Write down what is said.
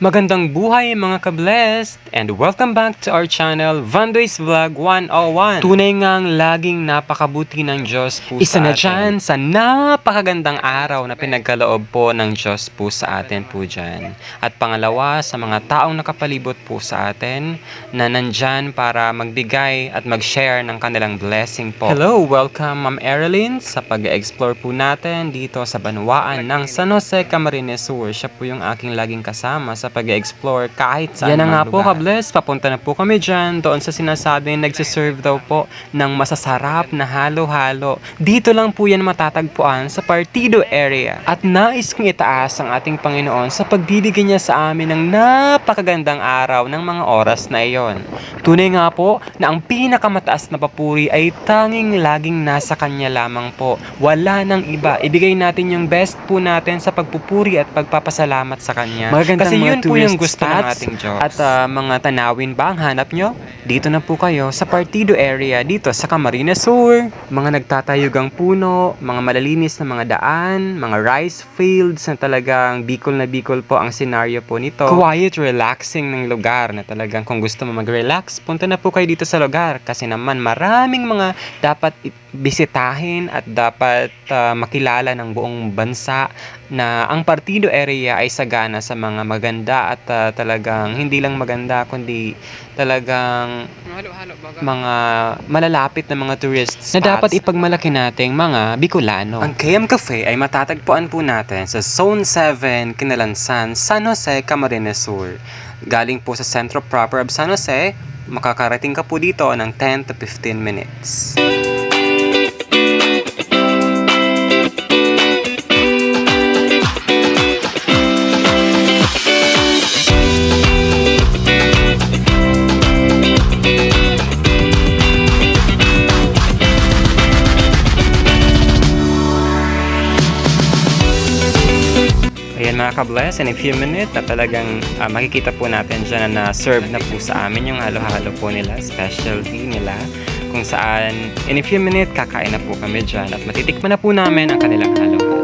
Magandang buhay mga ka-blessed and welcome back to our channel Vandoy's Vlog 101. Tunay ngang laging napakabuti ng Diyos po Isa sa na atin. dyan sa napakagandang araw na pinagkaloob po ng Diyos po sa atin po dyan. At pangalawa sa mga taong nakapalibot po sa atin na nandyan para magbigay at mag-share ng kanilang blessing po. Hello, welcome Ma'am Erilyn sa pag-explore po natin dito sa Banwaan ng San Jose Camarines Sur. Siya po yung aking laging kasama sa pag-explore kahit saan Yan na nga po, lugar. Kabless, papunta na po kami dyan doon sa sinasabing nagsiserve daw po ng masasarap na halo-halo. Dito lang po yan matatagpuan sa Partido area. At nais kong itaas ang ating Panginoon sa pagbibigay niya sa amin ng napakagandang araw ng mga oras na iyon. Tunay nga po na ang pinakamataas na papuri ay tanging laging nasa Kanya lamang po. Wala nang iba. Ibigay natin yung best po natin sa pagpupuri at pagpapasalamat sa Kanya. Magagandang Kasi mga yun po yung gusto ng ating Diyos. At ah, mga tanawin ba ang hanap nyo? Dito na po kayo sa Partido area dito sa Camarines Sur. Mga nagtatayugang puno, mga malalinis na mga daan, mga rice fields na talagang bikol na bikol po ang senaryo po nito. Quiet, relaxing ng lugar na talagang kung gusto mo mag-relax, punta na po kayo dito sa lugar kasi naman maraming mga dapat i- bisitahin at dapat ah, makilala ng buong bansa na ang partido area ay sagana sa mga maganda at ah, talagang hindi lang maganda kundi talagang mga malalapit na mga tourist spots na dapat ipagmalaki nating mga Bicolano. Ang KM Cafe ay matatagpuan po natin sa Zone 7, Kinalansan, San Jose, Camarines Sur. Galing po sa Centro Proper of San Jose, makakarating ka po dito ng 10 to 15 minutes. Ayan mga ka-bless, in a few minutes na talagang ah, makikita po natin dyan na na-serve na po sa amin yung halo-halo po nila, specialty nila, kung saan in a few minutes kakain na po kami dyan at matitikman na po namin ang kanilang halo